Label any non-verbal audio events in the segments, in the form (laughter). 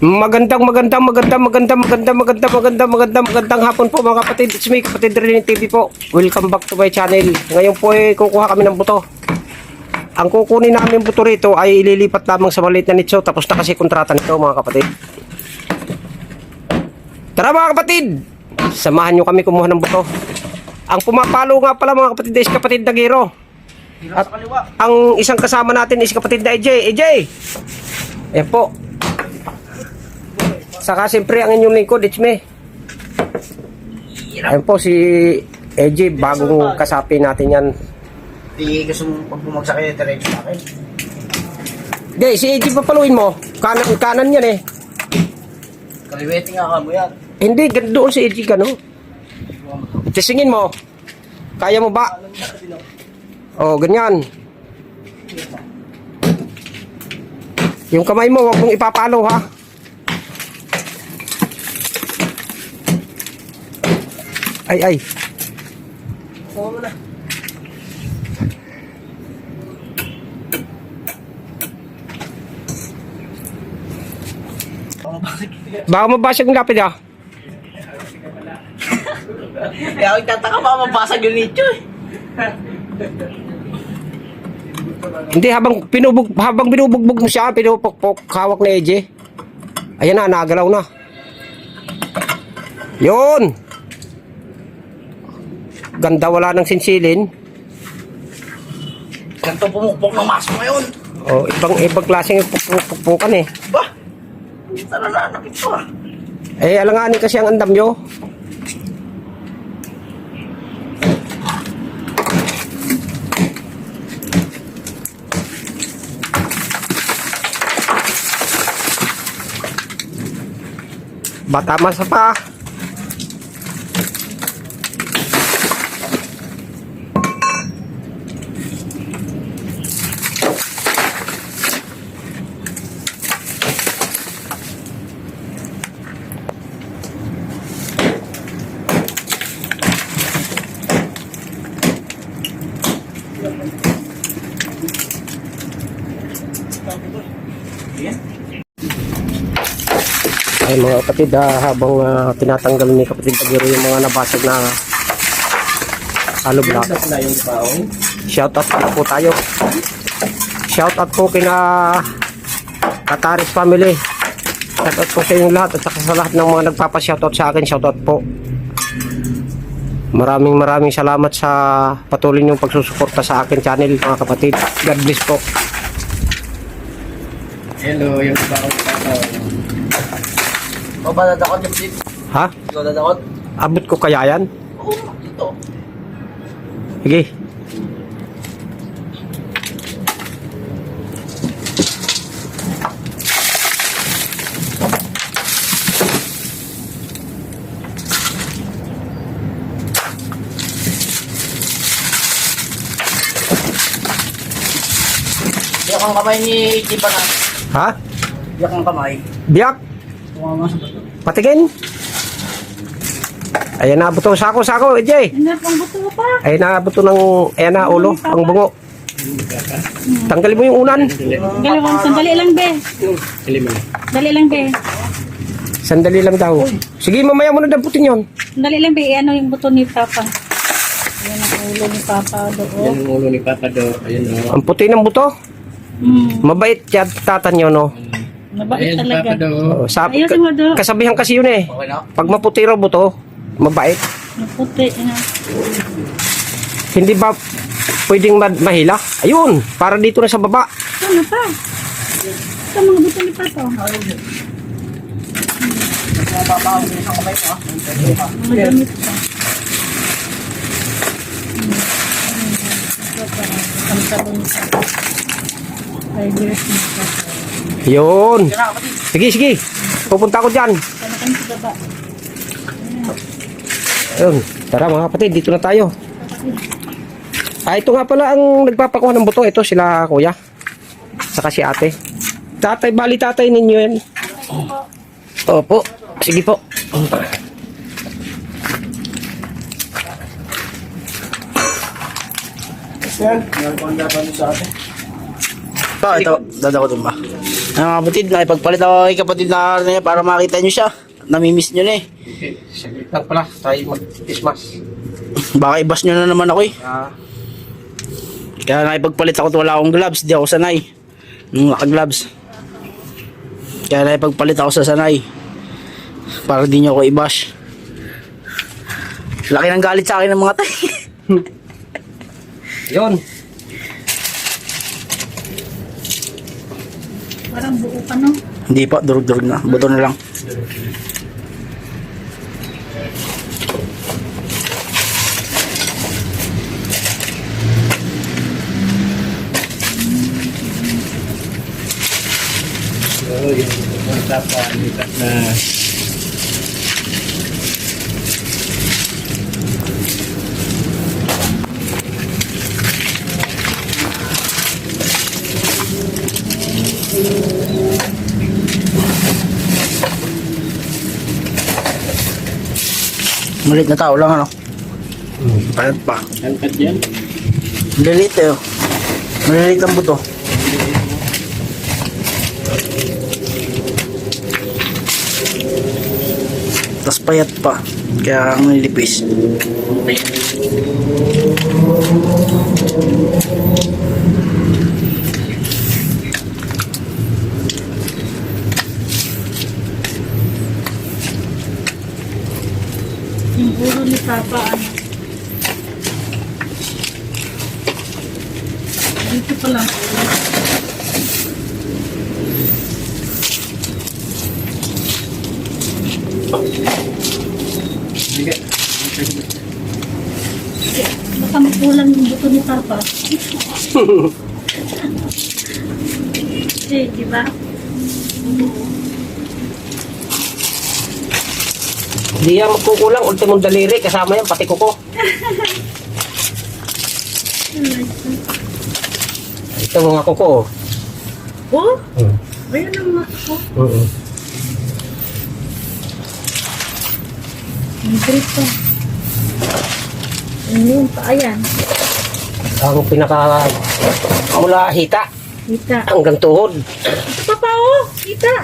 Magandang magandang magandang magandang magandang magandang magandang magandang magandang hapon po mga kapatid. It's me, kapatid Rin TV po. Welcome back to my channel. Ngayon po ay kukuha kami ng buto. Ang kukunin namin buto rito ay ililipat lamang sa maliit na nicho tapos na kasi kontrata nito mga kapatid. Tara mga kapatid! Samahan nyo kami kumuha ng buto. Ang pumapalo nga pala mga kapatid is kapatid na Giro. At ang isang kasama natin is kapatid na AJ. AJ! Ayan po. Saka siyempre ang inyong lingkod, it's me. Ayan po si AJ, bagong kasapi natin yan. Di gusto mong pag bumagsak kayo, diretso sa akin. Hindi, si AJ papaluin mo. Kanan, kanan yan eh. Kaliwete nga ka mo yan. Hindi, gan- doon si AJ gano. Tisingin mo. Kaya mo ba? Oh, ganyan. Yung kamay mo, huwag mong ipapalo ha. Ay, ay. Oo mo na. Baka mabasag ng lapid ah. Kaya ako tataka baka mabasag yung nicho eh. Hindi, habang pinubog, habang binubugbog mo siya, pinupukpok, hawak na AJ. Ayan na, nagalaw na. Yun! Ganda, wala nang sinsilin. Ganito pumukpok ng maso ngayon. O, ibang, ibang klaseng pukpukan eh. Ba? Sana nanakit ko ah. Eh, alanganin kasi ang andam nyo. Bata masa pa. Ay mga kapatid, ah, habang ah, tinatanggal ni kapatid Tagiro yung mga nabasag na block. na yung baong. Shout out po tayo. Shout out po kina Kataris family. Shout out po sa inyong lahat at saka sa lahat ng mga nagpapa-shout out sa akin. Shout out po. Maraming maraming salamat sa patuloy niyong pagsusuporta sa akin channel mga kapatid. God bless po. Hello, yung baong tataw. O ba dadakot yung tip? Ha? Ikaw dadakot? Abot ko kaya yan? Oo, dito. Sige. Biyak ang kamay ni Ichiba na. Ha? Biyak ang kamay. Biyak? Tumama sa bato. Patingin? Ayan na, buto. Sako, sako, EJ. Hindi pang buto pa. Ayan na, buto ng, ayan na, ulo, ang bungo. Tanggalin mo yung unan. Galawang sandali lang be. Dali lang be. Sandali lang daw. Sige, mamaya mo na damputin yun. Sandali lang be. Ano yung buto ni Papa? Yan ang ulo ni Papa doon. Yan ang ulo ni Papa do. Ayun o. Ang puti ng buto. Hmm. Mabait yan, tatan yun, no? Mabait Ayan talaga. Papa. Oh, sa, Ayusin mo do. kasabihan kasi yun eh. Okay na? Pag maputi raw buto, mabait. Puti na. Hindi ba pwedeng ma- mahila? Ayun, para dito na sa baba. Ano pa? Ito mga buto ni. Mga damit pa. Ang talong sa five years na pa. Yun. Sige, sige. Pupunta ko dyan. Sana kami sa baba. Ayun. Tara mga kapatid, dito na tayo. Ah, ito nga pala ang nagpapakuha ng buto. Ito sila kuya. Saka si ate. Tatay, bali tatay ninyo yan. Opo. Sige po. Yan. Yan po ang laban sa atin. Ito, ito. Dadakotin ba? Mga kapatid, nakipagpalit ako kay kapatid na niya para makita nyo siya. Namimiss nyo na eh. Okay, saglit lang pala tayo mag-Christmas. (laughs) Baka ibas nyo na naman ako eh. Ah, Kaya nakipagpalit ako wala akong gloves. Di ako sanay. Nung naka-gloves. Kaya nakipagpalit ako sa sanay. Para di nyo ako i-bash. Laki ng galit sa akin ng mga tay. (laughs) yun. Parang buo pa, no? Hindi pa, durug-durug na. Buto na lang. So, yung yung tapa, lipat na. Malit na tao lang ano. Payat pa. Angkat yan. Malilit eh. oh. Malilit ang buto. Tapos payat pa. Kaya ang nilipis. Yung ulo ni Papa, ano? Dito pa lang. Sige. Baka makulang yung buto ni Papa. (laughs) eh, di ba? Hindi yan magkukulang. Ultimong daliri. Kasama yan. Pati kuko. Ito mga kuko. Oh? Hmm. Ayun ang mga ko. Oo. Ang grip pa. Ano yun pa? Ayan. Ang pinaka mula hita Kita. hanggang tuhod. Ito pa pa, oh! Kita!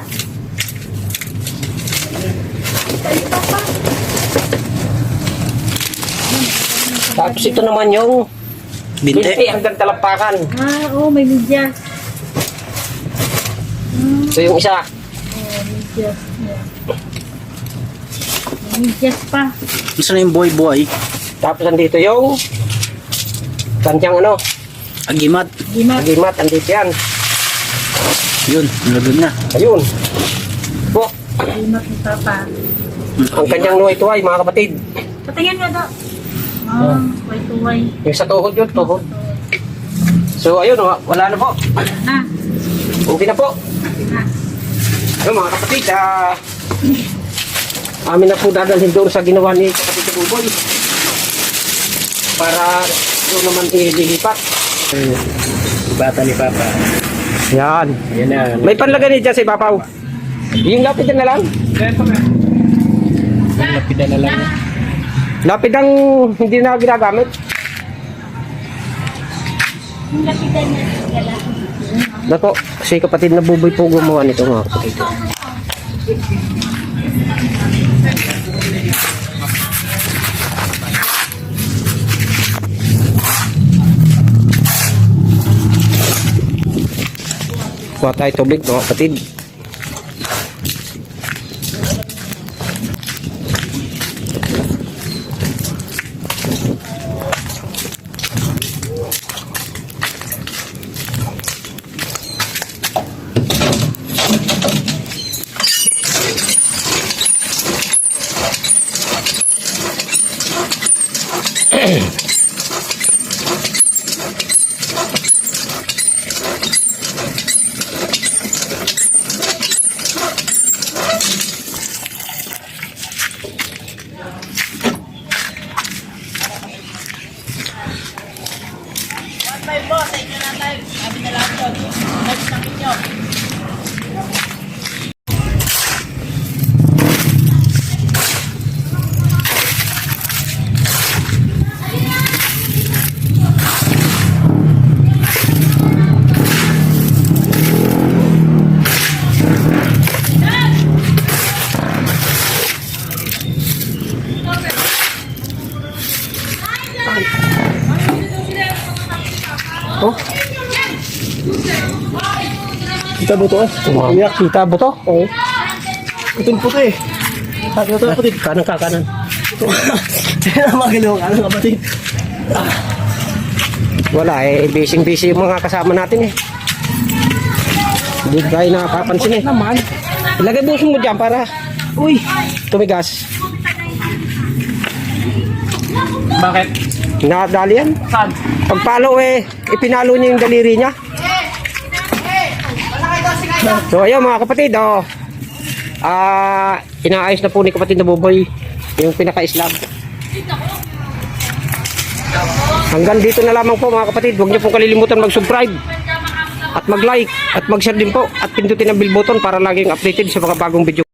Tapos ito naman yung Binte. binti hanggang talampakan. Ah, oh, may medyas. Hmm, Ito yung isa. oh, medyas. Yeah. May medyas pa. Gusto na yung buhay-buhay. Tapos andito yung kanyang ano, Agimat. Gimat. agimat, andito yan. Yun, nalagyan na. Ayun. Po, Gimat ni Papa. Ang kanyang nuay-tuay, mga kapatid. Patingin nga daw. Ah, way to way. Yung sa tuhod yun, tuhod. So ayun, wa- wala na po. Na, Okay na po. na. Ayun mga kapatid, ah, amin na po dadalhin doon sa ginawa ni kapatid Buboy. Para doon naman ililipat. Bata ni Papa. Yan. Ayan na. May panlagay ni dyan si Papaw. Yung lapid na lang. Lapidan na lang. Lapid ang hindi na ginagamit. Niya, gala. Nako, si kapatid na buboy po gumawa nito mga kapatid. Kuha tayo tubig mga kapatid. Bye po, sa inyo na tayo. Sabi na lang po. Bye sa inyo. Buto eh. Umiyak. Kita mo to? Oo. Putin puto eh. Ko ito kapatid. Kanan ka, kanan. (laughs) Magalaw ka lang kapatid. Wala eh, busy-busy yung mga kasama natin eh. Hindi tayo nakapansin eh. Naman. Ilagay buso mo dyan para Uy. tumigas. Bakit? Nakadali yan. Saan? Pagpalo eh, ipinalo niya yung daliri niya. So ayun mga kapatid, oh. Ah, inaayos na po ni kapatid na Boboy yung pinaka-islam. Hanggang dito na lamang po mga kapatid. Huwag niyo pong kalilimutan mag-subscribe at mag-like at mag-share din po at pindutin ang bell button para laging updated sa mga bagong video.